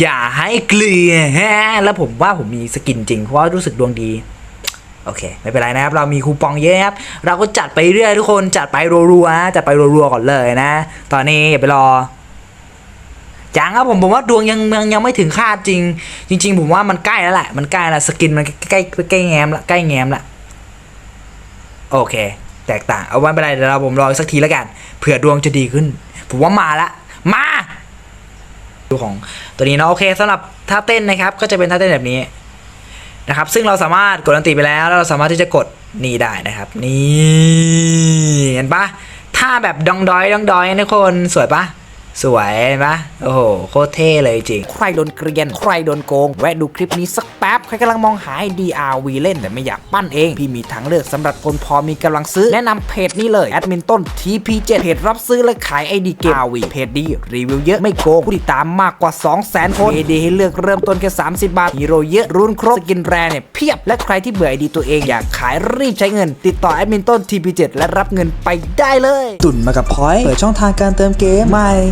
อย่าให้เกลือฮะแล้วผมว่าผมมีสกินจริงเพราะว่ารู้สึกดวงดีโอเค ไม่เป็นไรนะครับ เรามีคูปองเยอะครับ เราก็จัดไปเรื่อยทุกคนจัดไปรัวๆนะจัดไปรัวๆก่อนเลยนะ ตอนนี้อย่าไปรอจังครับผมผมว่าดวงยังยังยังไม่ถึงคาดจริง จริง ๆ ผมว่ามันใกล้แล้วแหละมันใกล้แล้วสกินมันใกล้ใกล้แง้มละใกล้แง้มละโอเค แตกต่างเอาไว้ไม่เป็นไรเดี๋ยวเราผมรอสักทีแล้วกันเผื่อดวงจะดีขึ้น ผมว่ามาละมา ดูของตัวนี้เนาะโอเคสำหรับท่าเต้นนะครับ ก็จะเป็นท่าเต้นแบบนี้นะครับ ซึ่งเราสามารถกดอันตีไปแล้ว แล้วเราสามารถที่จะกดนี่ได้นะครับ นี่เห็นปะท่าแบบดองดอยดองดอยนะคนสวยปะ สวยเห็นปะโอ้โห โคตรเท่เลยจริง ใครโดนเกรียน ใครโดนโกง แวะดูคลิปนี้สักแป๊บ ใครกำลังมองหาไอ DRV เล่นแต่ไม่อยากปั้นเอง พี่มีทางเลือกสำหรับคนพอมีกำลังซื้อ แนะนำเพจนี้เลย แอดมินต้น TP7 เพจรับซื้อและขายไอดีเกม RV เพจดี รีวิวเยอะไม่โกง ผู้ติดตามมากกว่า 200,000 คน AD ให้เลือกเริ่มต้นแค่ 30 บาทฮีโร่เยอะรุ่นครบสกินแรเนี่ยเพียบ และใครที่เบื่อไอดีตัวเองอยากขายรีบใช้เงิน ติดต่อแอดมินต้น TP7 และรับเงินไปได้เลย ตุ่นมากับพอยต์เปิดช่องทางการเติมเกมใหม่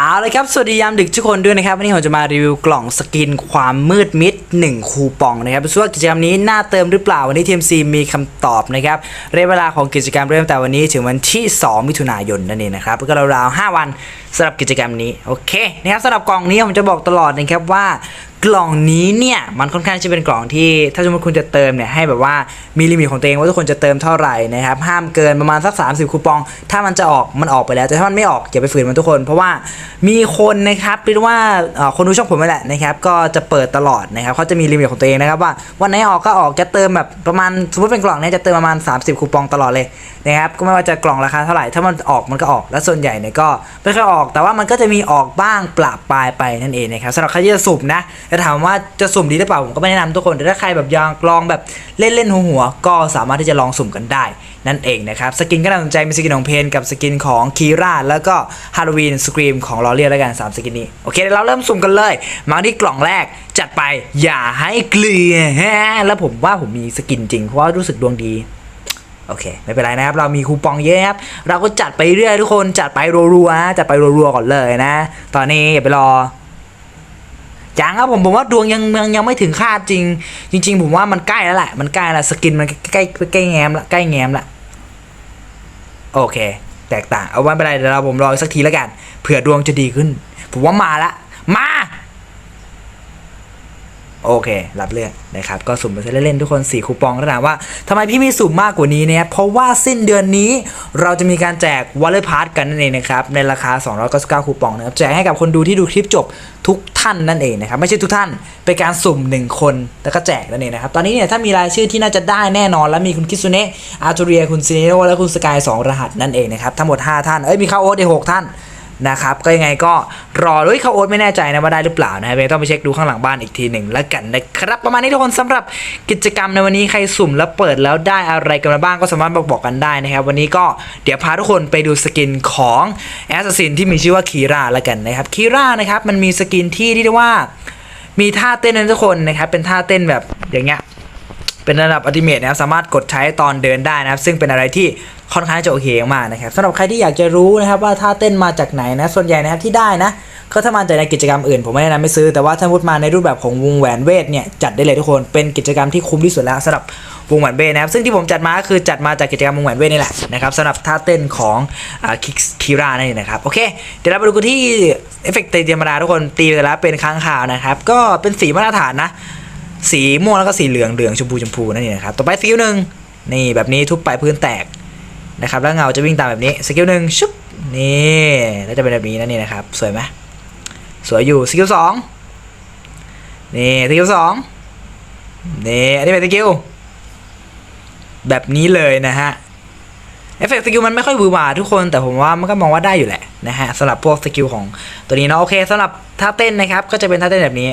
เอาเลยครับ สวัสดียามดึกทุกคนด้วยนะครับ วันนี้ผมจะมารีวิวกล่องสกินความมืดมิด 1 คูปองนะครับส่วนกิจกรรมนี้น่าเติมหรือเปล่า วันนี้ TMC มีคำตอบนะครับเระยเวลาของกิจกรรมเริ่มแต่วันนี้ถึงวันที่ 2 มิถุนายนนั่นเองนะครับก็ราวๆ5วันสำหรับกิจกรรมนี้ โอเคนะครับสำหรับกล่องนี้ผมจะบอกตลอดนะครับว่ากล่องนี้เนี่ยมันค่อนข้างจะเป็นกล่องที่ถ้าสมมติคุณจะเติมเนี่ยให้แบบว่ามีลิมิตของตัวเองว่าทุกคนจะเติมเท่าไหร่นะครับห้ามเกินประมาณสัก 30 คูปอง ถ้ามันจะออกมันออกไปแล้ว แต่ถ้ามันไม่ออกอย่าไปฝืนมันทุกคน เพราะว่ามีคนนะครับเรียกว่าคนดูช่องผมนี่แหละนะครับก็จะเปิดตลอดนะครับเขาจะมีลิมิตของตัวเองนะครับว่าวันไหนออกก็ออกจะเติมแบบประมาณสมมติเป็นกล่องเนี้จะเติมประมาณ 30 คูปองตลอดเลยนะครับก็ไม่ว่าจะกล่องราคาเท่าไหร่ถ้ามันออกมันก็ออกและส่วนใหญ่เนี่ยก็ไม่ค่อยออก แต่ว่ามันก็จะมีออกบ้างปลาปลายไปนั่นเองนะครับสำหรับใครที่จะสุ่มนะจะถามว่าจะสุ่มดีหรือเปล่าผมก็ไม่แนะนำทุกคนแต่ถ้าใครแบบอยากลองแบบเล่นเล่นๆหัวๆก็สามารถที่จะลองสุ่มกันได้ นั่นเองนะครับสกินก็น่าสนใจมีสกินของเพนกับสกินของคีราแล้วก็ฮาโลวีนสกรีมของลอเรียแล้วกัน3สกินนี้โอเคเราเริ่มสุ่มกันเลย มาที่กล่องแรกจัดไปอย่าให้เกลือฮะแล้วผมว่าผมมีสกินจริงเพราะว่ารู้สึกดวงดีโอเค ไม่เป็นไรนะครับ เรามีคูปองเยอะครับ เราก็จัดไปเรื่อยทุกคนจัดไปรัวๆจัดไปรัวๆก่อนเลยนะ ตอนนี้อย่าไปรอ จังครับผมผมว่าดวงยังยังยังไม่ถึงคาดจริง จริง ๆ ผมว่ามันใกล้แล้วแหละมันใกล้แล้วสกินมันใกล้ใกล้แง้มละใกล้แง้มละโอเค แตกต่างเอาไว้ไม่เป็นไรเดี๋ยวเราผมรออีกสักทีแล้วกันเผื่อดวงจะดีขึ้น ผมว่ามาละมา โอเค รับเลือกนะครับ ก็สุ่มไปเล่นๆทุกคน 4 คูปองแล้วถามว่าทำไมพี่มีสุ่มมากกว่านี้เนี่ยเพราะว่าสิ้นเดือนนี้เราจะมีการแจกวอลเลย์พาร์ตกันนั่นเองนะครับ ในราคา 299 คูปองนะครับ แจกให้กับคนดูที่ดูคลิปจบทุกท่านนั่นเองนะครับ ไม่ใช่ทุกท่าน เป็นการสุ่ม 1 คนแล้วก็แจกนั่นเองนะครับ ตอนนี้เนี่ยถ้ามีรายชื่อที่น่าจะได้แน่นอน แล้วมีคุณคิสุเนะอาร์ตูเรียคุณซีเนโรและคุณสกายสองรหัสนั่นเองนะครับทั้งหมด 5 ท่านเอ้ยมีข้าโอ๊ตอีก6ท่าน นะครับก็ยังไงก็รอด้วยเขาโอ๊ตไม่แน่ใจนะว่าได้หรือเปล่านะครับต้องไปเช็คดูข้างหลังบ้านอีกทีหนึ่งแล้วกันนะครับประมาณนี้ทุกคนสำหรับกิจกรรมในวันนี้ใครสุ่มแล้วเปิดแล้วได้อะไรกันมาบ้างก็สามารถบอกบอกกันได้นะครับวันนี้ก็เดี๋ยวพาทุกคนไปดูสกินของแอสซินที่มีชื่อว่าคีราแล้วกันนะครับคีรานะครับมันมีสกินที่ที่เรียกว่ามีท่าเต้นนทุกคนนะครับเป็นท่าเต้นแบบอย่างเงี้ยเป็นระดับอัติเมตนะครับสามารถกดใช้ตอนเดินได้นะครับ ซึ่งเป็นอะไรที่ ค่อนข้างจะโอเคมากนะครับสำหรับใครที่อยากจะรู้นะครับว่าท่าเต้นมาจากไหนนะส่วนใหญ่นะครับที่ได้นะก็ถ้ามาจากในกิจกรรมอื่น ผมไม่แนะนำไม่ซื้อแต่ว่าถ้ามุดมาในรูปแบบของวงแหวนเวทเนี่ยจัดได้เลยทุกคนเป็นกิจกรรมที่คุ้มที่สุดแล้วสำหรับวงแหวนเวทนะครับซึ่งที่ผมจัดมาคือจัดมาจากกิจกรรมวงแหวนเวทนี่แหละนะครับสำหรับท่าเต้นของคิกคิรานั่นเองนะครับโอเคเดี๋ยวเราไปดูกันที่เอฟเฟกต์ตีธรรมดาทุกคนตีไปแล้วเป็นค้างคาวนะครับก็เป็นสีมาตรฐานนะสีม่วงแล้วก็สีเหลืองเหลืองชมพูชมพูนั่นเองนะครับต่อไปสกิลหนึ่งนี่แบบนี้ทุบไปพื้นแตก นะครับแล้วเงาจะวิ่งตามแบบนี้สกิลหนึ่งชุบนี่แล้วจะเป็นแบบนี้นั่นเองนะครับสวยไหมสวยอยู่สกิลสองนี่สกิลสองนี่อันนี้เป็นสกิลแบบนี้เลยนะฮะเอฟเฟกต์สกิลมันไม่ค่อยวือหวาทุกคนแต่ผมว่ามันก็มองว่าได้อยู่แหละนะฮะสำหรับพวกสกิลของตัวนี้เนาะโอเคสำหรับท่าเต้นนะครับก็จะเป็นท่าเต้นแบบนี้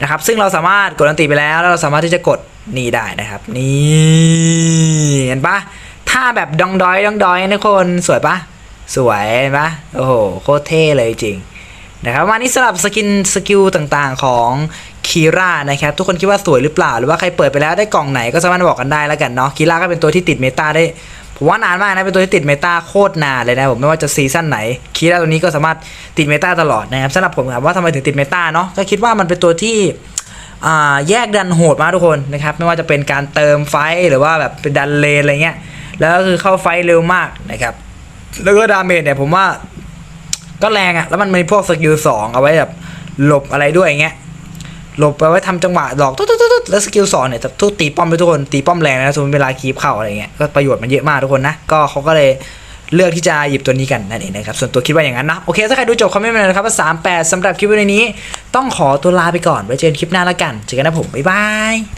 นะครับซึ่งเราสามารถกดอันติไปแล้วแล้วเราสามารถที่จะกดนี่ได้นะครับ นี่เห็นปะ ท่าแบบดองดอยดองดอยนะทุกคนสวยปะสวยปะโอ้โหโคตรเท่เลยจริงนะครับวันนี้สำหรับสกินสกิลต่างๆของคีร่านะครับทุกคนคิดว่าสวยหรือเปล่า หรือว่าใครเปิดไปแล้วได้กล่องไหนก็สามารถบอกกันได้แล้วกันเนาะคีร่าก็เป็นตัวที่ติดเมตาได้ผมว่านานมากนะเป็นตัวที่ติดเมตาโคตรนานเลยนะผมไม่ว่าจะซีซั่นไหนคีร่าตัวนี้ก็สามารถติดเมตาตลอดนะครับสำหรับผมถามว่าทำไมถึงติดเมตาเนาะก็คิดว่ามันเป็นตัวที่อ่าแยกดันโหดมากทุกคนนะครับไม่ว่าจะเป็นการเติมไฟหรือว่าแบบเป็นดันเลนอะไรเงี้ย แล้วก็คือเข้าไฟเร็วมากนะครับ แล้วก็ดาเมจเนี่ยผมว่าก็แรงอะแล้วมันมีพวกสกิลสองเอาไว้แบบหลบอะไรด้วยอย่างเงี้ยหลบไปไว้ทำจังหวะดอกตุ๊ดตุ๊ดแล้วสกิลสองเนี่ยจะทุกตีป้อมไปทุกคนตีป้อมแรงนะสมมติเวลาคีบเข้าอะไรเงี้ยก็ประโยชน์มันเยอะมากทุกคนนะก็เขาก็เลยเลือกที่จะหยิบตัวนี้กันนั่นเองนะครับส่วนตัวคิดว่าอย่างนั้นนะโอเค ถ้าใครดูจบคอมเมนต์มาเลยนะครับว่าสามแปดสำหรับคลิปวิดีโอนี้ ต้องขอตัวลาไปก่อนไว้เจอกันคลิปหน้าแล้วกันเจอกันนะผมบ๊ายบาย